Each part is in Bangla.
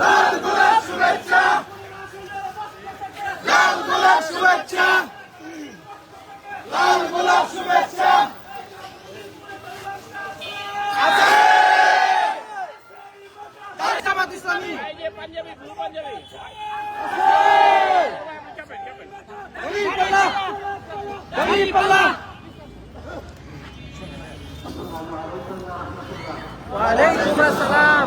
লাল গোলাপ শুভেচ্ছা। লাল গোলাপ শুভেচ্ছা। লাল গোলাপ শুভেচ্ছা ইসলামী। দাঁড়িপাল্লা দাঁড়িপাল্লা ওয়ালাইকুম আসসালাম।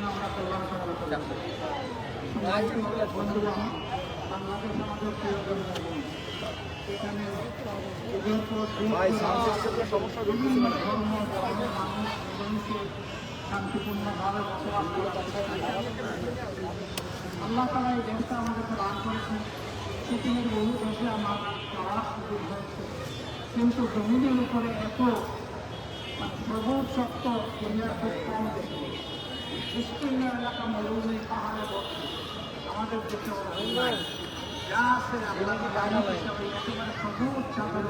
শান্তিপূর্ণভাবে বসবাস আল্লাহ তালা এই দেশটা আমাদেরকে দান করেছেন পৃথিবীর বহু দেশে আমার যাওয়ার সুযোগ হয়েছে কিন্তু জমিনের উপরে এত মানে সবুজ সত্য দুনিয়ার খুব কম দেখি আমাদের নাই। যা আছে আমরা জানি হিসাবে একেবারে সবুজ চাঁদের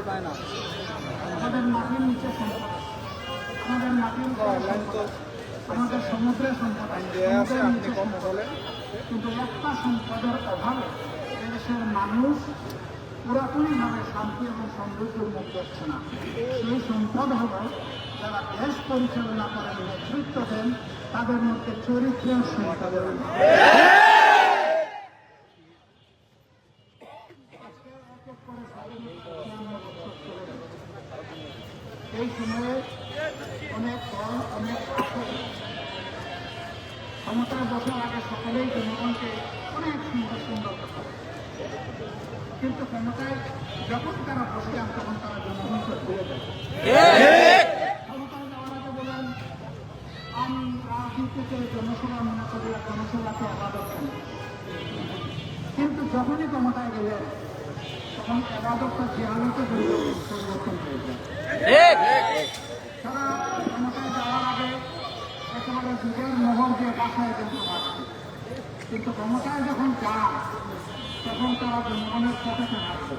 আমাদের মাটির নিচে সম্পদ আমাদের মাটির। আমাদের সমুদ্রের সম্পদ। কিন্তু একটা সম্পদের অভাবে এদেশের মানুষ পুরাপুরিভাবে শান্তি এবং সমৃদ্ধির মুখ দেখছে না সেই সম্পদ হল যারা দেশ পরিচালনা করেন নেতৃত্ব দেন তাদের মধ্যে যাবে। এই সময়ে অনেক দল, অনেক ক্ষমতায় বসার আগে সকলেই জনগণকে অনেক সুন্দর সুন্দর কথা কিন্তু ক্ষমতায় যখন তারা বসে তখন তারা জনগণকে ভুলে যায় ক্ষমতায় যাওয়ার আগে বলেন আমি রাজনীতিতে জনসভা মনে করি জনসভাকে আবাদত করি কিন্তু যখনই ক্ষমতায় গেলেন তখন আবাদতটা জিয়ালতে পরিবর্তন হয়ে যায়। তারা ক্ষমতায় যাওয়ার আগে একেবারে যুগের মহল দিয়ে বাসায় কিন্তু হাঁটছে কিন্তু ক্ষমতায় যখন যান তখন তারা জনগণের পথে হাঁটছে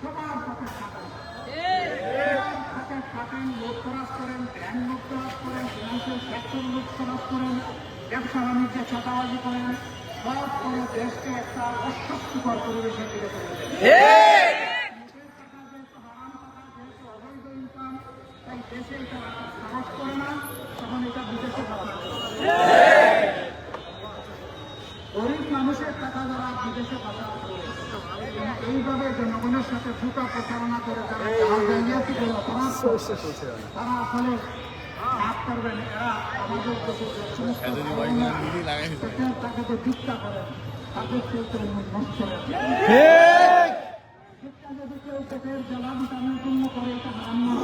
সবার পথে খাটেন সবার পথে লোক করেন ব্যাংক লোক খরচ করেন ব্যবসা বাণিজ্যে চাঁদাবাজি করেন সব দেশকে একটা অস্বস্তিকর পরিবেশের দিকে গরিব মানুষের এইভাবে জনগণের সাথে দ্রুত প্রচারণা করে করছে তারা আসলে মাফ করবেন এরা আমাদের সমস্ত পেটের ভিক্ষা করেন তাদের কেউ নষ্ট শিক্ষা যদি কেউ পেটের জ্বালা বিটানোর জন্য করে এটা হারাম না।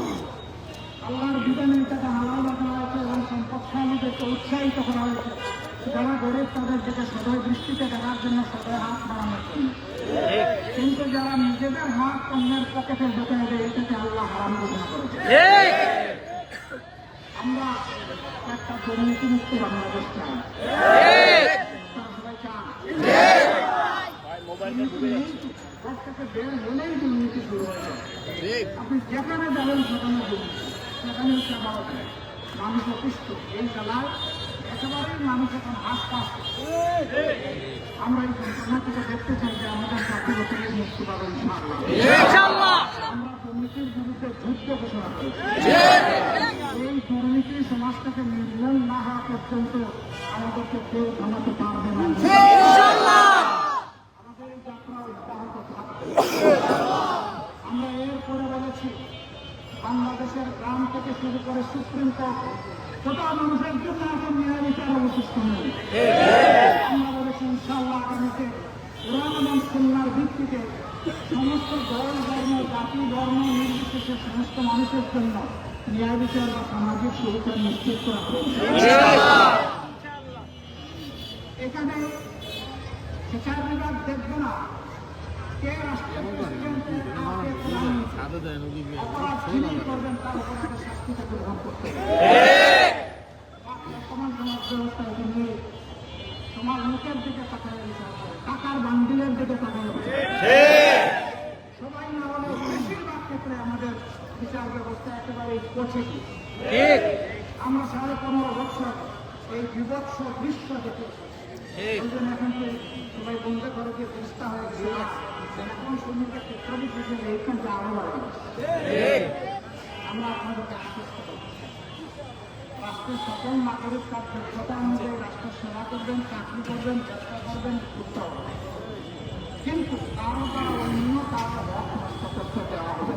আল্লাহর বিধানে এটাকে হালাল রাখা হয়েছে এবং সম্পদশালীদেরকে উৎসাহিত করা হয়েছে। যারা গরিব তাদের দিকে সদয় দৃষ্টিতে দেখার জন্য সদয় হাত বাড়ানোর জন্য কিন্তু যারা নিজেদের হাত অন্যের পকেটে ঢুকে দেয় এটাকে আল্লাহ হারাম ঘোষণা করেছে। আমরা একটা দুর্নীতিমুক্ত বাংলাদেশ চাই। থেকে বের হলেই দুর্নীতি শুরু হয়ে আপনি যেখানে যাবেন সেখানে সেখানে মানুষ অসুস্থ এই জেলায় একেবারেই মানুষ এখন আশপাশ আমরা এই থেকে দেখতে চাই যে আমাদের চাকরি বাকরি মুক্তি পাবো ইনশাআল্লাহ। আমরা দুর্নীতির বিরুদ্ধে যুদ্ধ ঘোষণা করেছি। এই দুর্নীতি সমাজ থেকে নির্মূল না হওয়া পর্যন্ত আমাদেরকে কেউ থামাতে পারবে না। আমাদের এই যাত্রা অব্যাহত থাকবে। আমরা এরপরে বলেছি বাংলাদেশের গ্রাম থেকে শুরু করে সুপ্রিম কোর্ট গোটা মানুষের জন্য এখন বিচার অবশিষ্ট নেই আমরা বলেছি ইনশাআল্লাহ আগামীতে কোরআন এবং সন্ন্যার ভিত্তিতে সমস্ত দল, ধর্ম, জাতি ধর্ম নির্বিশেষে সমস্ত মানুষের জন্য বিচার বা সামাজিক সুরক্ষা নিশ্চিত করা এখানে বিচার বিভাগ দেখবে না। কে রাষ্ট্রের প্রধানমন্ত্রী। অপরাধ যিনি করবেন তার অপরাধের শাস্তি তাকে গ্রহণ করতে হবে বর্তমান সমাজ ব্যবস্থা এখানে তোমার মুখের দিকে তাকায় বিচার করে টাকার বান্ডিলের দিকে তাকায় বিচার করে। সবাই না হলে বেশিরভাগ ক্ষেত্রে আমাদের বিচার ব্যবস্থা একেবারে পৌঁছেছি ঠিক। আমরা সাড়ে পনেরো বছর এই বিভৎস দৃশ্য এই এখন যে সবাই বন্ধ করে যে চেষ্টা হয়ে। গেছে এখন শ্রমিকের ক্ষেত্র বিশেষে এইখানটা আরও বাড়ানো ঠিক। আমরা আপনাদেরকে আশ্বস্ত করছি রাষ্ট্রের সকল নাগরিক তার যোগ্যতা অনুযায়ী রাষ্ট্রের সেবা করবেন চাকরি করবেন চেষ্টা করবেন উত্তর। কিন্তু কারও কারও অন্য কারও হক নষ্ট করতে দেওয়া হবে।